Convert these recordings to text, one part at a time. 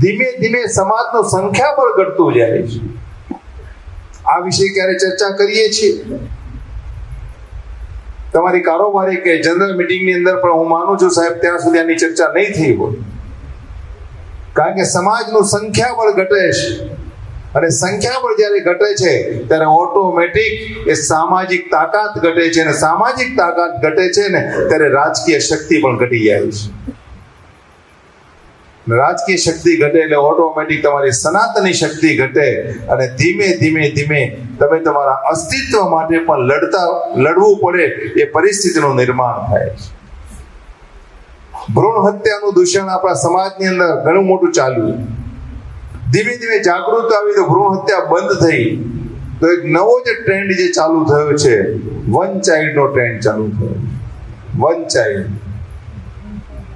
ધીમે ધીમે સમાજનું સંખ્યાબળ ઘટતું જાય છે. આ વિશે ક્યારે ચર્ચા કરીએ છીએ? તમારી કારોબારી કે જનરલ મિટિંગની અંદર પણ હું માનું છું સાહેબ, ત્યાં સુધી આની ચર્ચા નહીં થઈ હોય. કારણ કે સમાજનું સંખ્યાબળ ઘટે છે. અને સંખ્યાબળ જ્યારે ઘટે છે, ત્યારે ઓટોમેટિક એ સામાજિક તાકાત ઘટે છે. અને સામાજિક તાકાત ઘટે છે ને, ત્યારે રાજકીય શક્તિ પણ ઘટી જાય છે. રાજકીય શક્તિ ઘટે એટલે ઓટોમેટિક તમારી સનાતની શક્તિ ઘટે અને ધીમે ધીમે ધીમે તમે તમારા અસ્તિત્વ માટે પણ લડતા, લડવું પડે એ પરિસ્થિતિનું નિર્માણ થાય ભ્રૂણ હત્યાનું દૂષણ આપણા સમાજની અંદર ઘણું મોટું ચાલ્યું ધીમે ધીમે જાગૃત આવી તો ભ્રૂણ હત્યા બંધ થઈ. તો એક નવો જે ટ્રેન્ડ જે ચાલુ થયો છે વન ચાઇલ્ડનો ટ્રેન્ડ ચાલુ થયો. વન ચાઇલ્ડ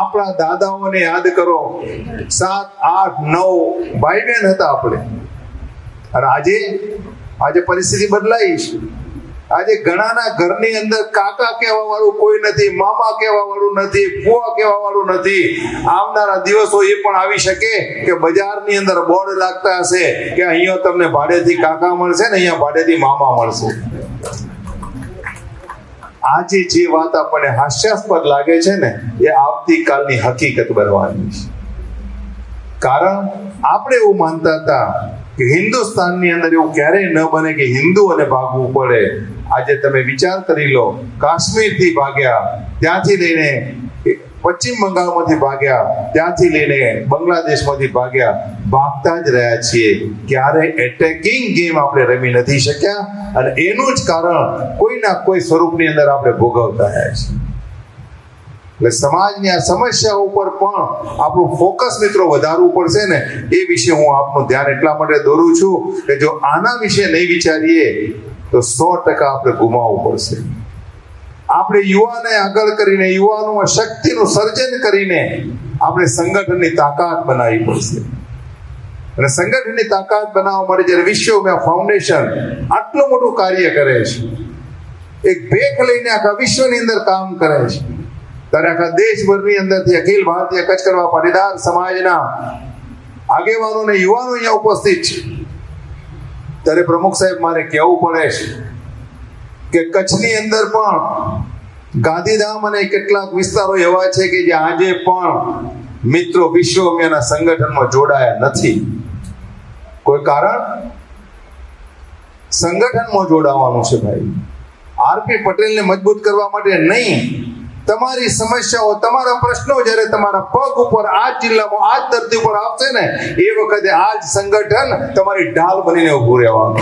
આપણા દાદાઓને યાદ કરો. સાત, આઠ, નવ ભાઈ બહેન હતા આપણે. અને આજે આજે પરિસ્થિતિ બદલાઈ છે. આજે ઘણાના ઘરની અંદર કાકા કહેવા વાળું કોઈ નથી, મામા કહેવા વાળું નથી ફુવા કહેવા વાળું નથી. આવનારા દિવસો એ પણ આવી શકે કે બજારની અંદર બોર્ડ લાગતા હશે કે અહીંયા તમને ભાડેથી કાકા મળશે ને અહીંયા ભાડેથી મામા મળશે. આજે જે વાત આપણને હાસ્યાસ્પદ લાગે છે ને, એ આવતીકાલની હકીકત બનવાની છે. કારણ આપણે એવું માનતા હતા કે હિન્દુસ્તાનની અંદર એવું ક્યારેય ન બને કે હિન્દુઓને ભાગવું પડે. આજે તમે વિચાર કરી લો, કાશ્મીરથી ભાગ્યા, ત્યાંથી લઈને પશ્ચિમ બંગાળમાંથી ભાગ્યા, ત્યાંથી લઈને બાંગ્લાદેશમાંથી ભાગ્યા, ભાગતા જ રહ્યા છીએ. ક્યારે એટેકિંગ ગેમ આપણે રમી નથી શક્યા અને એનું જ કારણ કોઈના કોઈ સ્વરૂપની અંદર આપણે ભોગવતા રહ્યા છીએ. એટલે સમાજની આ સમસ્યા ઉપર પણ આપણું ફોકસ મિત્રો વધારવું પડશે ને, એ વિશે હું આપનું ધ્યાન એટલા માટે દોરું છું કે જો આના વિશે નહીં વિચારીએ, તો સો ટકા આપણે ગુમાવવું પડશે. આપણે યુવાને આગળ કરીને, યુવાનોમાં શક્તિનું સર્જન કરીને આપણે સંગઠનની તાકાત બનાવવી પડશે. અને સંગઠનની તાકાત બનાવવા માટે જ્યારે વિશ્વ ફાઉન્ડેશન આટલું મોટું કાર્ય કરે છે. એક ભેખ લઈને આખા વિશ્વની અંદર કામ કરે છે. ત્યારે આખા દેશભરની અંદરથી અખિલ ભારતીય કચ્છ કરવા પાટીદાર સમાજના આગેવાનો અને યુવાનો અહીંયા ઉપસ્થિત છે. ત્યારે પ્રમુખ સાહેબ મારે કહેવું પડે છે કે કચ્છની અંદર પણ ગાંધીધામ અને કેટલાક વિસ્તારો એવા છે કે જે આજે પણ મિત્રો વિશ્વમ્યના સંગઠનમાં જોડાયા નથી. કોઈ કારણ? સંગઠનમાં જોડાવાનું છે ભાઈ. આરપી પટેલને મજબૂત કરવા માટે નહીં. તમારી સમસ્યાઓ, તમારા પ્રશ્નો જ્યારે તમારા પગ ઉપર આ જિલ્લામાં, આ ધરતી ઉપર આવશે ને, એ વખતે આ જ સંગઠન તમારી ઢાલ બનીને ઊભું રહેવાનું.